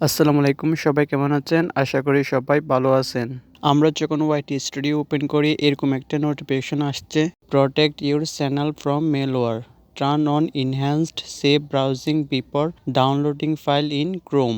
আসসালামু আলাইকুম সবাই কেমন আছেন? আশা করি সবাই ভালো আছেন। আমরা যখন ওয়াইটি স্টুডিও ওপেন করি এরকম একটা নোটিফিকেশন আসছে protect your channel from malware turn on enhanced safe browsing before downloading file in Chrome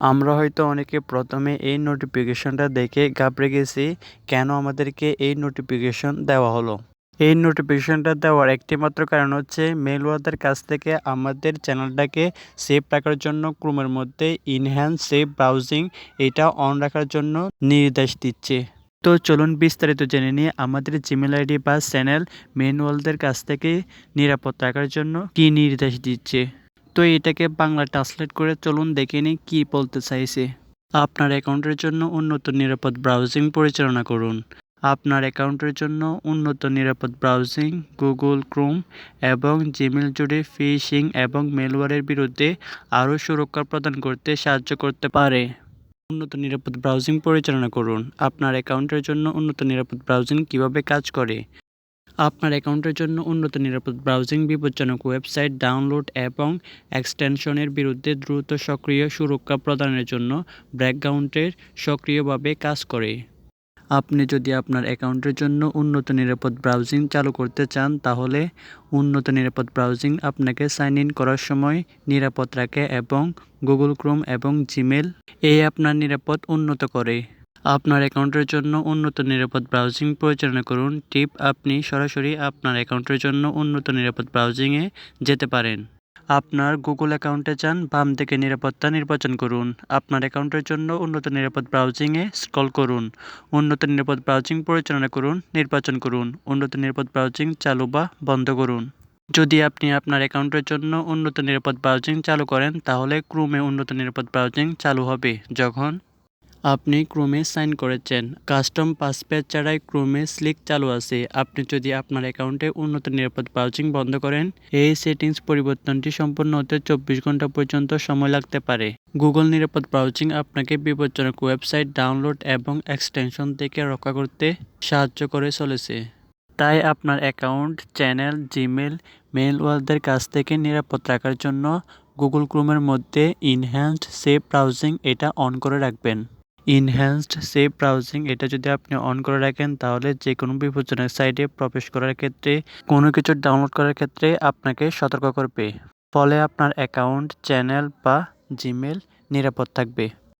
আমরা হয়তো অনেকে প্রথমে এই নোটিফিকেশনটা দেখে ঘাবড়ে গেছি কেন আমাদেরকে এই নোটিফিকেশন দেওয়া হলো? এই নোটিফিকেশনটা দেওয়ার একটি মাত্র কারণ হচ্ছে মেলওয়ারদের কাছ থেকে আমাদের চ্যানেলটাকে সেভ রাখার জন্য ক্রোমের মধ্যে ইনহ্যান্স সেভ ব্রাউজিং এটা অন রাখার জন্য নির্দেশ দিচ্ছে। তো চলুন বিস্তারিত জেনে নিয়ে আমাদের জিমেল আইডি বা চ্যানেল ম্যানুয়ালদের কাছ থেকে নিরাপদ রাখার জন্য কি নির্দেশ দিচ্ছে। তো এটাকে বাংলা ট্রান্সলেট করে চলুন দেখে নিই কী বলতে চাইছে। আপনার অ্যাকাউন্টের জন্য উন্নত নিরাপদ ব্রাউজিং পরিচালনা করুন। আপনার অ্যাকাউন্টের জন্য উন্নত নিরাপদ ব্রাউজিং, গুগল ক্রোম এবং জিমেল জুড়ে ফিশিং এবং মেলওয়ারের বিরুদ্ধে আরও সুরক্ষা প্রদান করতে সাহায্য করতে পারে। উন্নত নিরাপদ ব্রাউজিং পরিচালনা করুন। আপনার অ্যাকাউন্টের জন্য উন্নত নিরাপদ ব্রাউজিং কীভাবে কাজ করে? আপনার অ্যাকাউন্টের জন্য উন্নত নিরাপদ ব্রাউজিং বিপজ্জনক ওয়েবসাইট ডাউনলোড এবং এক্সটেনশনের বিরুদ্ধে দ্রুত সক্রিয় সুরক্ষা প্রদানের জন্য ব্যাকগ্রাউন্ডের সক্রিয়ভাবে কাজ করে। আপনি যদি আপনার অ্যাকাউন্টের জন্য উন্নত নিরাপদ ব্রাউজিং চালু করতে চান, তাহলে উন্নত নিরাপদ ব্রাউজিং আপনাকে সাইন ইন করার সময় নিরাপদ রাখে এবং গুগল ক্রোম এবং জিমেল এই আপনার নিরাপদ উন্নত করে। আপনার অ্যাকাউন্টের জন্য উন্নত নিরাপদ ব্রাউজিং পরিচালনা করুন। টিপ, আপনি সরাসরি আপনার অ্যাকাউন্টের জন্য উন্নত নিরাপদ ব্রাউজিংয়ে যেতে পারেন। আপনার গুগল অ্যাকাউন্টে যান, বাম থেকে নিরাপত্তা নির্বাচন করুন। আপনার অ্যাকাউন্টের জন্য উন্নত নিরাপদ ব্রাউজিংয়ে স্ক্রল করুন। উন্নত নিরাপদ ব্রাউজিং পরিচালনা করুন, নির্বাচন করুন। উন্নত নিরাপদ ব্রাউজিং চালু বা বন্ধ করুন। যদি আপনি আপনার অ্যাকাউন্টের জন্য উন্নত নিরাপদ ব্রাউজিং চালু করেন, তাহলে ক্রোমে উন্নত নিরাপদ ব্রাউজিং চালু হবে। যখন আপনি ক্রোমে সাইন করেছেন। কাস্টম পাসপেজ ছাড়াই ক্রোমে স্লিক চালু আছে। আপনি যদি আপনার অ্যাকাউন্টে উন্নত নিরাপদ ব্রাউজিং বন্ধ করেন, এই সেটিংস পরিবর্তনটি সম্পূর্ণ হতে চব্বিশ ঘণ্টা পর্যন্ত সময় লাগতে পারে। গুগল নিরাপদ ব্রাউজিং আপনাকে বিপজ্জনক ওয়েবসাইট ডাউনলোড এবং এক্সটেনশন থেকে রক্ষা করতে সাহায্য করে চলেছে। তাই আপনার অ্যাকাউন্ট, চ্যানেল জিমেল মেলওয়ারদের কাছ থেকে নিরাপদ রাখার জন্য গুগল ক্রোমের মধ্যে ইনহ্যান্সড সেভ ব্রাউজিং এটা অন করে রাখবেন। ইনহ্যান্সড সেফ ব্রাউজিং এটা যদি আপনি অন করে রাখেন, তাহলে যে কোনো বিপজ্জনক সাইটে প্রবেশ করার ক্ষেত্রে, কোনো কিছু ডাউনলোড করার ক্ষেত্রে আপনাকে সতর্ক করবে। ফলে আপনার অ্যাকাউন্ট চ্যানেল বা জিমেল নিরাপদ থাকবে।